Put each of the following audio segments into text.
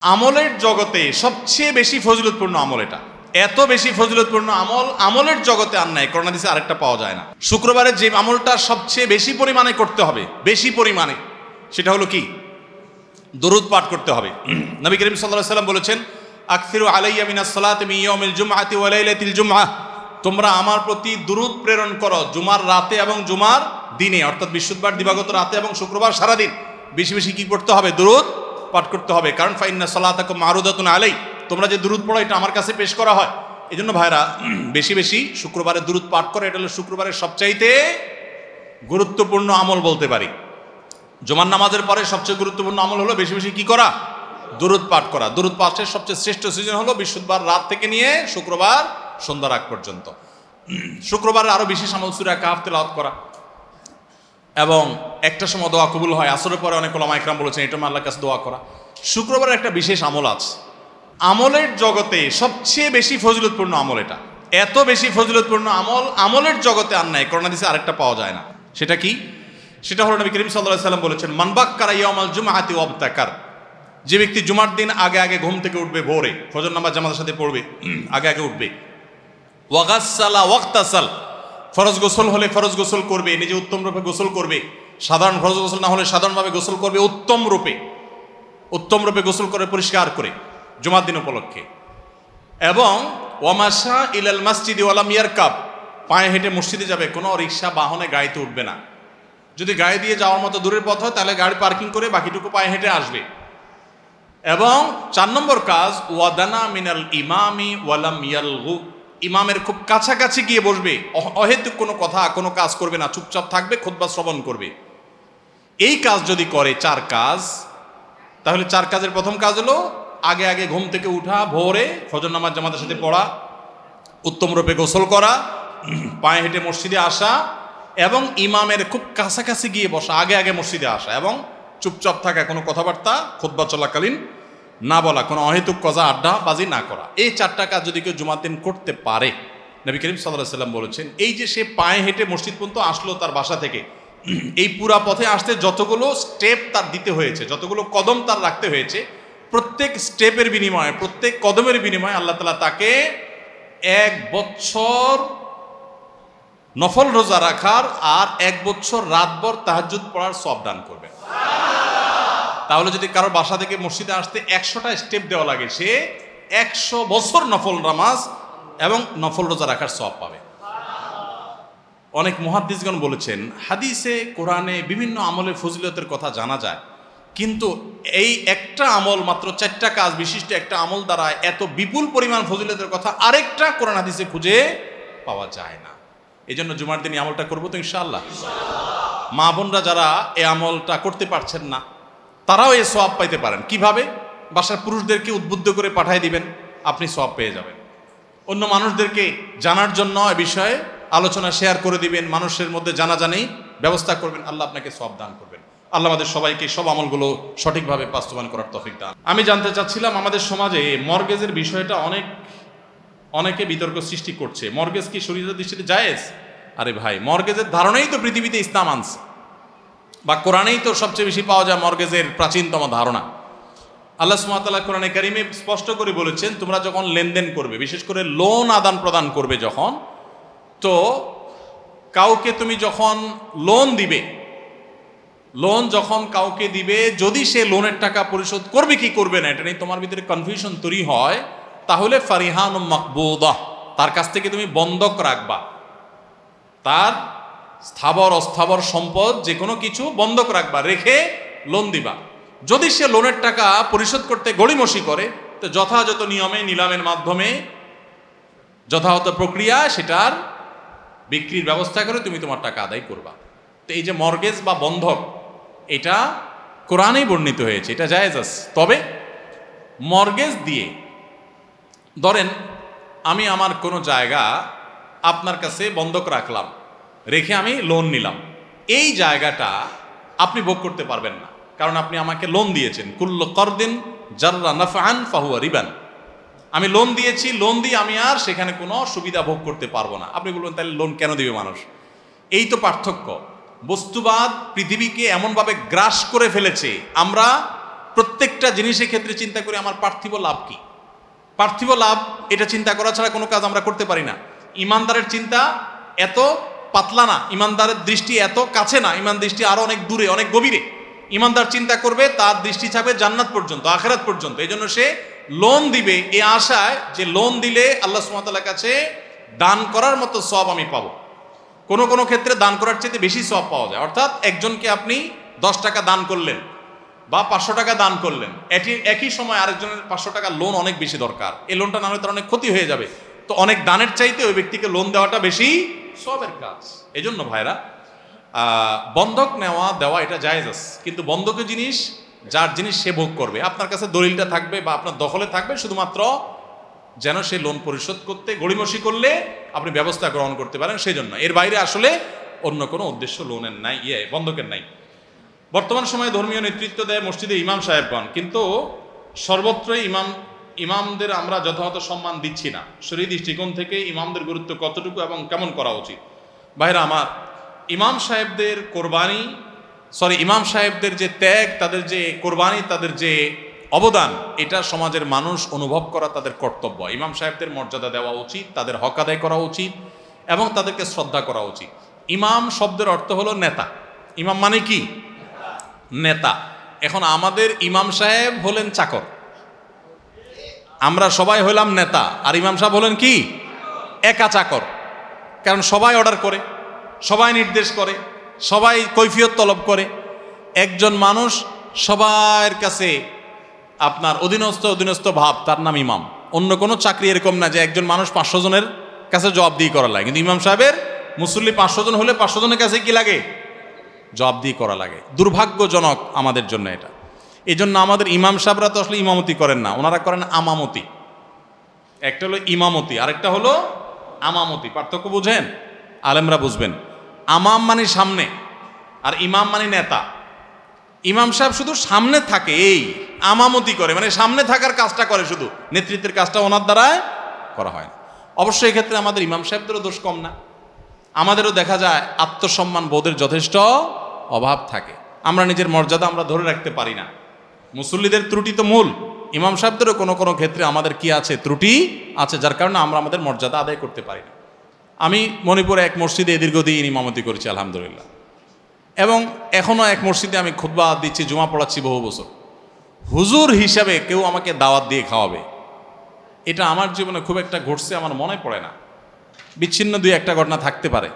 আমলের জগতে সবচেয়ে বেশি ফজিলতপূর্ণ আমল এটা। এত বেশি ফজিলতপূর্ণ আমল, আমলের জগতে আর নাই করোনা দিছে আরেকটা পাওয়া যায় না। শুক্রবারে যে আমলটা সবচেয়ে বেশি পরিমাণে করতে হবে, বেশি পরিমাণে, সেটা হলো কি? দরুদ পাঠ করতে হবে। নবী করিম সাল্লাল্লাহু সাল্লাম বলেছেন, আকসিরু আলাইয়া তোমরা আমার প্রতি দুরুদ প্রেরণ করো জুমার রাতে এবং জুমার দিনে, অর্থাৎ বৃহস্পতিবার, দিবাগত রাতে এবং শুক্রবার সারাদিন। বেশি বেশি কি করতে হবে? দুরুদ পাঠ করতে হবে। কারণ ফাইন্না সালাতাকুম মারুদাতুন আলাই তোমরা যে দুরুদ পড়ো, এটা আমার কাছে পেশ করা হয়। এই জন্য ভাইরা, বেশি বেশি শুক্রবারে দুরুদ পাঠ করে, এটা হলো শুক্রবারের সবচাইতে গুরুত্বপূর্ণ আমল বলতে পারি। জুমার নামাজের পরে সবচেয়ে গুরুত্বপূর্ণ আমল হলো বেশি বেশি কি করা? দুরুদ পাঠ করা। দুরুদ পাঠের সবচেয়ে শ্রেষ্ঠ সিজন হলো বৃহস্পতিবার রাত থেকে নিয়ে শুক্রবার সন্ধ্যার আগ পর্যন্ত। শুক্রবার আরও বিশেষ আমল সুরা কাহাফ তেলাওয়াত করা। এবং একটা সময় দোয়া কবুল হয়, আসরের পরে অনেক ওলামা একরাম বলেছেন এটা আল্লাহর কাছে দোয়া করা। শুক্রবারের একটা বিশেষ আমল আছে। আমলের জগতে সবচেয়ে বেশি ফজিলতপূর্ণ আমল এটা। এত বেশি ফজিলতপূর্ণ আমল, আমলের জগতে আর নাই করোনা দিছে আরেকটা পাওয়া যায় না। সেটা কি? সেটা হলো নবী করিম সাল্লাহ সাল্লাম বলেছেন মানবাক্কারা ইয়ামাল জুমাহাতি ওয়াবতাকার। যে ব্যক্তি জুমার দিন আগে আগে ঘুম থেকে উঠবে ভোরে, ফজর নামাজ জামাতের সাথে পড়বে আগে আগে উঠবে। ওয়াগাসালা ওয়াক্তাসাল। ফরজ গোসল হলে ফরজ গোসল করবে, নিজে উত্তম রূপে গোসল করবে, সাধারণ ফরজ গোসল না হলে সাধারণভাবে গোসল করবে উত্তম রূপে। উত্তম রূপে গোসল করে, পরিষ্কার করে, জুমার দিন উপলক্ষে। এবং ওয়ামাশা ইলাল মাসজিদি ওয়ালাম ইয়ারকাব, পায়ে হেঁটে মসজিদে যাবে, কোনো রিক্সা বাহনে গাড়িতে উঠবে না। যদি গাড়ি দিয়ে যাওয়ার মতো দূরের পথ হয়, তাহলে গাড়ি পার্কিং করে বাকিটুকু পায়ে হেঁটে আসবে। এবং চার নম্বর কাজ, ওয়াদানা মিনাল ইমামি ওয়ালাম ইয়ালগু। ইমামের খুব কাছাকাছি গিয়ে বসবে। অহ- অহেতুক কোনো কথা, কোনো কাজ করবে না, চুপচাপ থাকবে খোদবা শ্রবণ করবে। এই কাজ যদি করে চার কাজ, তাহলে চার কাজের প্রথম কাজ হলো আগে আগে ঘুম থেকে উঠা, ভোরে ফজর নামাজ জামাতের সাথে পড়া, উত্তম রূপে গোসল করা, পায়ে হেঁটে মসজিদে আসা এবং ইমামের খুব কাছাকাছি গিয়ে বসা, আগে আগে মসজিদে আসা এবং চুপচাপ থাকা, কোনো কথাবার্তা খুদ্া চলাকালীন না বলা, কোনো অহেতুক কজা আড্ডা বাজি না করা। এই চারটা কাজ যদি কেউ জুমার দিন করতে পারে, নবী করিম সাল্লাহ সাল্লাম বলেছেন, এই যে সে পায়ে হেঁটে মসজিদ পর্যন্ত আসলো তার বাসা থেকে, এই পুরা পথে আসতে যতগুলো স্টেপ তার দিতে হয়েছে, যতগুলো কদম তার রাখতে হয়েছে, প্রত্যেক স্টেপের বিনিময়ে, প্রত্যেক কদমের বিনিময়ে আল্লাহ তালা তাকে এক বছর নফল রোজা রাখার আর এক বছর রাতভর তাহাজুদ পড়ার সব দান করবেন। তাহলে যদি কারোর বাসা থেকে মসজিদে আসতে একশোটা স্টেপ দেওয়া লাগে, সে একশো বছর নফল নামাজ এবং নফল রোজা রাখার সব পাবে। অনেক মহাদ্দিসগণ বলেছেন, হাদিসে, কোরআনে বিভিন্ন আমলের ফজিলতের কথা জানা যায়, কিন্তু এই একটা আমল মাত্র চারটা কাজ বিশিষ্ট একটা আমল দ্বারা এত বিপুল পরিমাণ ফজিলতের কথা আরেকটা কোরআন হাদিসে খুঁজে পাওয়া যায় না। এই জন্য জুমার দিন আমলটা করব তো ইনশাআল্লাহ। মা বোনরা যারা এই আমলটা করতে পারছেন না তারাও এই সব পাইতে পারেন। কীভাবে? বাসার পুরুষদেরকে উদ্বুদ্ধ করে পাঠিয়ে দিবেন, আপনি সব পেয়ে যাবেন। অন্য মানুষদেরকে জানার জন্য এ বিষয়ে আলোচনা শেয়ার করে দিবেন, মানুষের মধ্যে জানা জানেই ব্যবস্থা করবেন, আল্লাহ আপনাকে সব দান করবেন। আল্লাহ আমাদের সবাইকে সব আমলগুলো সঠিকভাবে বাস্তবায়ন করার তফিক দান। আমি জানতে চাচ্ছিলাম, আমাদের সমাজে মর্গেজের বিষয়টা অনেক, অনেকে বিতর্ক সৃষ্টি করছে। মর্গেজ কি শরীরের দৃষ্টিতে জায়েজ? আরে ভাই মর্গেজের ধারণাই তো পৃথিবীতে ইসলাম আনছে। বা কোরআনেই তো সবচেয়ে বেশি পাওয়া যায় মর্গেজের প্রাচীনতম ধারণা। আল্লাহ সুমাতাল্লাহ কোরআনে কারিমে স্পষ্ট করে বলেছেন, তোমরা যখন লেনদেন করবে, বিশেষ করে লোন আদান প্রদান করবে যখন, তো কাউকে তুমি যখন লোন দিবে, লোন যখন কাউকে দিবে, যদি সে লোনের টাকা পরিশোধ করবে, কি করবে না? এটা নিয়ে তোমার ভিতরে কনফিউশন তৈরি হয়। তাহলে ফারিহান মকবুদাহ তার কাছ থেকে তুমি বন্ধক রাখবা। তার স্থাবর, অস্থাবর সম্পদ যে কোনো কিছু বন্ধক রাখবা, রেখে লোন দিবা। যদি সে লোনের টাকা পরিশোধ করতে গড়িমসি করে, তো যথাযথ নিয়মে, নিলামের মাধ্যমে, যথাযথ প্রক্রিয়া, সেটার বিক্রির ব্যবস্থা করে তুমি তোমার টাকা আদায় করবা। তো এই যে মর্গেজ বা বন্ধক, এটা কোরআনেই বর্ণিত হয়েছে, এটা জায়েজ আছে। তবে মর্গেজ দিয়ে, ধরেন, আমি আমার কোনো জায়গা আপনার কাছে বন্ধক রাখলাম রেখে আমি লোন নিলাম। এই জায়গাটা আপনি ভোগ করতে পারবেন না। কারণ আপনি আমাকে লোন দিয়েছেন। কুল্ল করদিন জাররা নাফান ফাহুয়া রিবান। আমি লোন দিয়েছি লোন দিয়ে আমি আর সেখানে কোনো সুবিধা ভোগ করতে পারব না। আপনি বলবেন, তাহলে লোন কেন দিবে মানুষ? এই তো পার্থক্য। বস্তুবাদ পৃথিবীকে এমনভাবে গ্রাস করে ফেলেছে, আমরা প্রত্যেকটা জিনিসের ক্ষেত্রে চিন্তা করি, আমার পার্থিব লাভ কি? পার্থিব লাভ, এটা চিন্তা করা ছাড়া কোনো কাজ আমরা করতে পারি না। ইমানদারের চিন্তা এত পাতলা না, ইমানদারের দৃষ্টি এত কাছে না, ইমান দৃষ্টি আরও অনেক দূরে, অনেক গভীরে। ইমানদার চিন্তা করবে, তার দৃষ্টি থাকবে জান্নাত পর্যন্ত, আখেরাত পর্যন্ত। এই জন্য সে লোন দিবে, এ আশায় যে লোন দিলে আল্লাহ সুমতাল্লাহ কাছে দান করার মতো সব আমি পাবো। কোনো কোনো ক্ষেত্রে দান করার চাইতে বেশি সব পাওয়া যায়। অর্থাৎ একজনকে আপনি দশ টাকা দান করলেন বা পাঁচশো টাকা দান করলেন এটি একই সময় আরেকজনের পাঁচশো টাকা লোন অনেক বেশি দরকার। এই লোনটা না হলে তার অনেক ক্ষতি হয়ে যাবে। তো অনেক দানের চাইতে ওই ব্যক্তিকে লোন দেওয়াটা বেশি সবের কাজ। এই জন্য ভাইরা বন্ধক নেওয়া, দেওয়া এটা জায়েজ কিন্তু বন্ধকের জিনিস, যার জিনিস সে ভোগ করবে। আপনার কাছে দলিলটা থাকবে বা আপনার দখলে থাকবে, শুধুমাত্র যেন সে লোন পরিশোধ করতে, গড়িমসি করলে আপনি ব্যবস্থা গ্রহণ করতে পারেন সেই জন্য এর বাইরে আসলে অন্য কোনো উদ্দেশ্য লোনের নাই ইয়ে বন্ধকের নাই। বর্তমান সময়ে ধর্মীয় নেতৃত্ব দেয় মসজিদে ইমাম সাহেবগণ। কিন্তু সর্বত্রই ইমাম ইমামদের আমরা যথাযথ সম্মান দিচ্ছি না। সেই দৃষ্টিকোণ থেকে ইমামদের গুরুত্ব কতটুকু এবং কেমন করা উচিত? ভাইরা আমার, ইমাম সাহেবদের কোরবানি সরি ইমাম সাহেবদের যে ত্যাগ, তাদের যে কোরবানি, তাদের যে অবদান, এটা সমাজের মানুষ অনুভব করা তাদের কর্তব্য। ইমাম সাহেবদের মর্যাদা দেওয়া উচিত, তাদের হক আদায় করা উচিত এবং তাদেরকে শ্রদ্ধা করা উচিত। ইমাম শব্দের অর্থ হলো নেতা। ইমাম মানে কি? নেতা। এখন আমাদের ইমাম সাহেব হলেন চাকর। আমরা সবাই হইলাম নেতা। আর ইমাম সাহেব হলেন কি? একা চাকর। কারণ সবাই অর্ডার করে, সবাই নির্দেশ করে, সবাই কৈফিয়ত তলব করে। একজন মানুষ সবার কাছে আপনার অধীনস্থ অধীনস্থ ভাব, তার নাম ইমাম। অন্য কোনো চাকরি এরকম না যে একজন মানুষ পাঁচশো জনের কাছে জবাব দিয়ে করা লাগে। কিন্তু ইমাম সাহেবের মুসল্লি পাঁচশো জন হলে পাঁচশো জনের কাছে কি লাগে? জবাব দিয়ে করা লাগে। দুর্ভাগ্যজনক আমাদের জন্য এটা। এই জন্য আমাদের ইমাম সাহেবরা তো আসলে ইমামতি করেন না। ওনারা করেন আমামতি। একটা হলো ইমামতি, আরেকটা হলো আমামতি। পার্থক্য বুঝেন? আলেমরা বুঝবেন। আমাম মানে সামনে, আর ইমাম মানে নেতা। ইমাম সাহেব শুধু সামনে থাকে, এই আমামতি করে মানে সামনে থাকার কাজটা করে শুধু। নেতৃত্বের কাজটা ওনার দ্বারায় করা হয় না। অবশ্যই এক্ষেত্রে আমাদের ইমাম সাহেবদেরও দোষ কম না। আমাদেরও দেখা যায় আত্মসম্মান বোধের যথেষ্ট অভাব থাকে। আমরা নিজের মর্যাদা আমরা ধরে রাখতে পারি না। মুসল্লিদের ত্রুটি তো মূল। ইমাম সাহেবদেরও কোনো কোনো ক্ষেত্রে আমাদের কি আছে? ত্রুটি আছে, যার কারণে আমরা আমাদের মর্যাদা আদায় করতে পারি না। আমি মণিপুরে এক মসজিদে দীর্ঘদিন ইমামতি করেছি, আলহামদুলিল্লাহ। এবং এখনও এক মসজিদে আমি খুতবা দিচ্ছি, জুমা পড়াচ্ছি বহু বছর। হুজুর হিসাবে কেউ আমাকে দাওয়াত দিয়ে খাওয়াবে। এটা আমার জীবনে খুব একটা ঘটছে, আমার মনে পড়ে না। বিচ্ছিন্ন দুই একটা ঘটনা থাকতে পারে।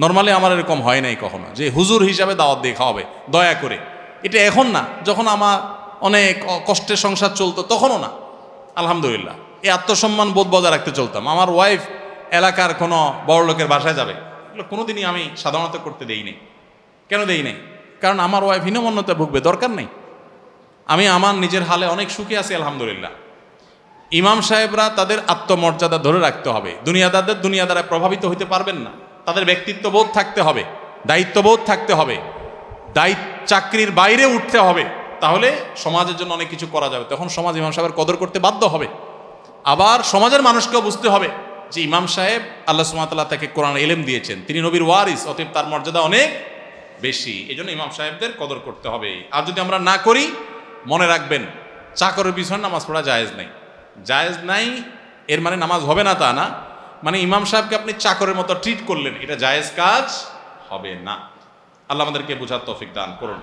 নর্মালি আমার এরকম হয় নাই কখনো, যে হুজুর হিসাবে দাওয়াত দিয়ে খাওয়াবে, দয়া করে। এটা এখন না, যখন আমার অনেক কষ্টের সংসার চলতো, তখনও না। আলহামদুলিল্লাহ। এই আত্মসম্মান বোধ বজায় রাখতে চলতাম। আমার ওয়াইফ এলাকার কোনো বড় লোকের বাসায় যাবে। এগুলো কোনোদিনই আমি সাধারণত করতে দেই নেই। কেন দেই নেই? কারণ আমার ওয়াইফ হীনমন্যতা ভুগবে, দরকার নেই। আমি আমার নিজের হালে অনেক সুখী আছি, আলহামদুলিল্লাহ। ইমাম সাহেবরা তাদের আত্মমর্যাদা ধরে রাখতে হবে। দুনিয়াদারদের দুনিয়া দ্বারা প্রভাবিত হতে পারবেন না। তাদের ব্যক্তিত্ববোধ থাকতে হবে, দায়িত্ববোধ থাকতে হবে। দায়িত্ব, চাকরির বাইরে উঠতে হবে। তাহলে সমাজের জন্য অনেক কিছু করা যাবে। তখন সমাজ ইমাম সাহেবের কদর করতে বাধ্য হবে। আবার সমাজের মানুষকেও বুঝতে হবে যে ইমাম সাহেব আল্লাহ সুমাতাল্লাহ তাকে কোরআন এলেম দিয়েছেন। তিনি নবীর ওয়ারিস, অতএব তার মর্যাদা অনেক বেশি। এই জন্য ইমাম সাহেবদের কদর করতে হবে। আর যদি আমরা না করি, মনে রাখবেন, চাকরের পিছনে নামাজ পড়া জায়েজ নাই। জায়েজ নাই, এর মানে নামাজ হবে না তা না। মানে ইমাম সাহেবকে আপনি চাকরের মতো ট্রিট করলেন, এটা জায়েজ কাজ হবে না। আল্লাহ আমাদেরকে বোঝার তৌফিক দান করুন।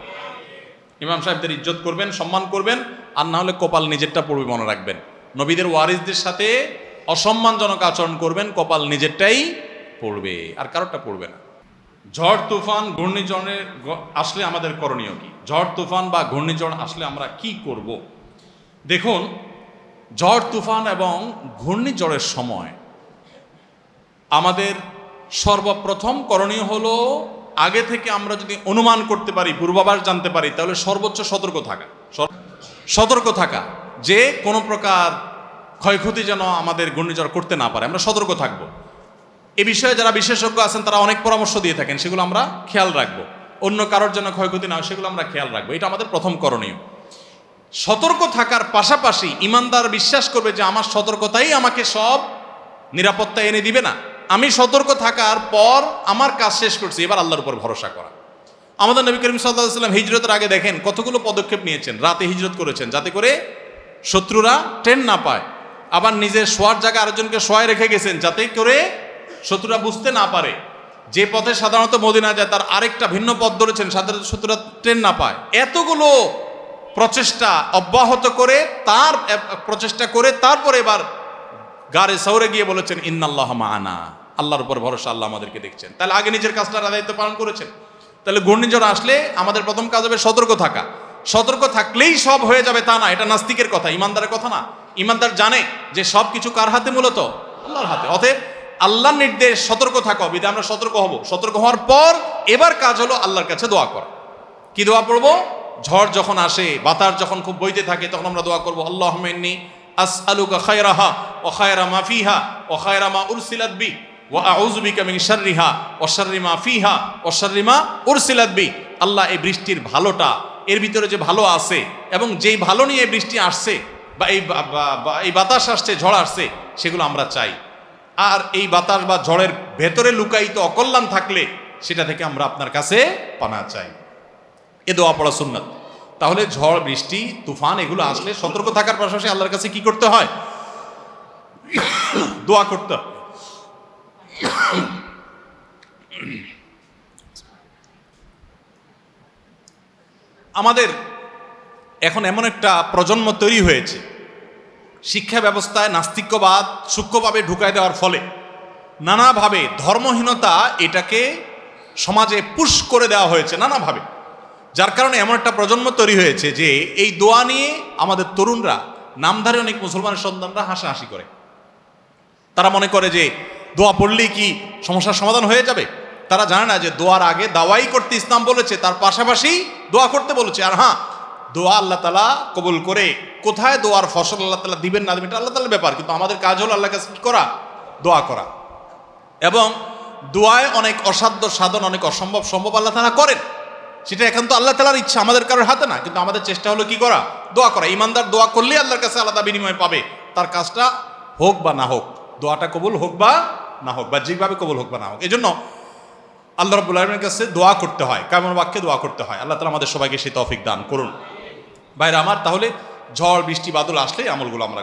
ইমাম সাহেবদের ইজ্জত করবেন, সম্মান করবেন, আর না হলে কপাল নিজেরটা পড়বে মনে রাখবেন। নবীদের ওয়ারিসদের সাথে অসম্মানজনক আচরণ করবেন, কপাল নিজেরটাই পড়বে, আর কারোরটা পড়বে না। ঝড়, তুফান ঘূর্ণিঝড়ের আসলে আমাদের করণীয় কি? ঝড়, তুফান বা ঘূর্ণিঝড় আসলে আমরা কি করব? দেখুন, ঝড়, তুফান এবং ঘূর্ণিঝড়ের সময় আমাদের সর্বপ্রথম করণীয় হলো আগে থেকে আমরা যদি অনুমান করতে পারি, পূর্বাভাস জানতে পারি, তাহলে সর্বোচ্চ সতর্ক থাকা। সতর্ক থাকা। যে কোনো প্রকার ক্ষয়ক্ষতি যেন আমাদের ঘূর্ণিঝড় করতে না পারে, আমরা সতর্ক থাকব। এ বিষয়ে যারা বিশেষজ্ঞ আছেন, তারা অনেক পরামর্শ দিয়ে থাকেন, সেগুলো আমরা খেয়াল রাখব। অন্য কারোর যেন ক্ষয়ক্ষতি না হয়, সেগুলো আমরা খেয়াল রাখব। এটা আমাদের প্রথম করণীয়। সতর্ক থাকার পাশাপাশি ইমানদার বিশ্বাস করবে যে, আমার সতর্কতাই আমাকে সব নিরাপত্তা এনে দিবে না। আমি সতর্ক থাকার পর আমার কাজ শেষ করছি, এবার আল্লাহর উপর ভরসা করা। আমাদের নবী করিম সাল্লাহ সাল্লাম হিজরতের আগে দেখেন কতগুলো পদক্ষেপ নিয়েছেন, রাতে হিজরত করেছেন, যাতে করে শত্রুরা ট্রেন না পায়। আবার নিজের শোয়ার জায়গা আরেকজনকে শোয়ায় রেখে গেছেন, যাতে করে শত্রুরা বুঝতে না পারে। যে পথে সাধারণত মদিনা যায়, তার আরেকটা ভিন্ন পথ ধরেছেন, সাধারণত শত্রুরা ট্রেন না পায়। এতগুলো প্রচেষ্টা অব্যাহত করে তার প্রচেষ্টা করে তারপরে এবার গারে সৌরে গিয়ে বলেছেন, ইন্নাল্লাহ মানা আল্লাহর উপর ভরসা আল্লাহ আমাদেরকে দেখছেন তাহলে আগে নিজের কাজটার দায়িত্ব পালন করেছেন। তাহলে ঘূর্ণিঝড় আসলে আমাদের প্রথম কাজ হবে সতর্ক থাকা। সতর্ক থাকলেই সব হয়ে যাবে তা না, এটা নাস্তিকের কথা, ইমানদারের কথা না। ইমানদার জানে যে সব কিছু কার হাতে মূলত? আল্লাহর হাতে। অতএব আল্লাহর নির্দেশ, সতর্ক থাকো বিধে আমরা সতর্ক হব। সতর্ক হওয়ার পর এবার কাজ হলো আল্লাহর কাছে দোয়া করা। কি দোয়া পড়ব? ঝড় যখন আসে, বাতাস যখন খুব বইতে থাকে, তখন আমরা দোয়া করব আল্লাহ মেন্নি আস আলুকা খায়রাহা ও খায়রা মা ফিহা ও খায়রা মা উরসিলাত বি ও আউযু বিকা মিন শাররিহা ও শাররি ফিহা ও শাররি উরসিলাত বি। আল্লাহ এই বৃষ্টির ভালোটা, এর ভিতরে যে ভালো আছে এবং যেই ভালো নিয়ে বৃষ্টি আসছে বা এই এই বাতাস আসছে, ঝড় আসছে, সেগুলো আমরা চাই। আর এই বাতাস বা ঝড়ের ভেতরে লুকায়িত অকল্যাণ থাকলে সেটা থেকে আমরা আপনার কাছে পানা চাই। এ দোয়া পড়া সুন্নাত। তাহলে ঝড়, বৃষ্টি, তুফান, এগুলো আসলে সতর্ক থাকার পাশাপাশি আল্লাহর কাছে কি করতে হয় দোয়া করতে হয়। আমাদের এখন এমন একটা প্রজন্ম তৈরি হয়েছে, শিক্ষা ব্যবস্থায় নাস্তিক্যবাদ সূক্ষ্মভাবে ঢুকায় দেওয়ার ফলে নানাভাবে ধর্মহীনতা এটাকে সমাজে পুশ করে দেওয়া হয়েছে, নানাভাবে যার কারণে এমন একটা প্রজন্ম তৈরি হয়েছে যে এই দোয়া নিয়ে আমাদের তরুণরা, নামধারী অনেক মুসলমানের সন্তানরা হাসাহাসি করে। তারা মনে করে যে দোয়া পড়লেই কি সমস্যার সমাধান হয়ে যাবে? তারা জানে না যে দোয়ার আগে দাওয়াই করতে ইসলাম বলেছে, তার পাশাপাশি দোয়া করতে বলেছে। আর হ্যাঁ দোয়া আল্লাহ তালা কবুল করে কোথায় দোয়ার ফসল আল্লাহ তালা দিবেন না দিবেন এটা আল্লাহ তালার ব্যাপার, কিন্তু আমাদের কাজ হলো আল্লাহ কাছে করা, দোয়া করা। এবং দোয়ায় অনেক অসাধ্য সাধন, অনেক অসম্ভব সম্ভব আল্লাহ তালা করেন। সেটা এখন তো আল্লাহ তালার ইচ্ছা, আমাদের কারোর হাতে না, কিন্তু আমাদের চেষ্টা হলো কি করা? দোয়া করা। ইমানদার দোয়া করলে আল্লাহর কাছে আলাদা বিনিময় পাবে। তার কাজটা হোক বা না হোক, দোয়াটা কবুল হোক বা না হোক, বা যেভাবে কবুল হোক বা না হোক। এই জন্য আল্লাহ রব্বুল আলমের কাছে দোয়া করতে হয়, কেমন বাক্যে দোয়া করতে হয়। আল্লাহ তালা আমাদের সবাইকে সেই তৌফিক দান করুন। বাইরে আমার, তাহলে ঝড়, বৃষ্টি, বাদল আসলে আমলগুলো আমরা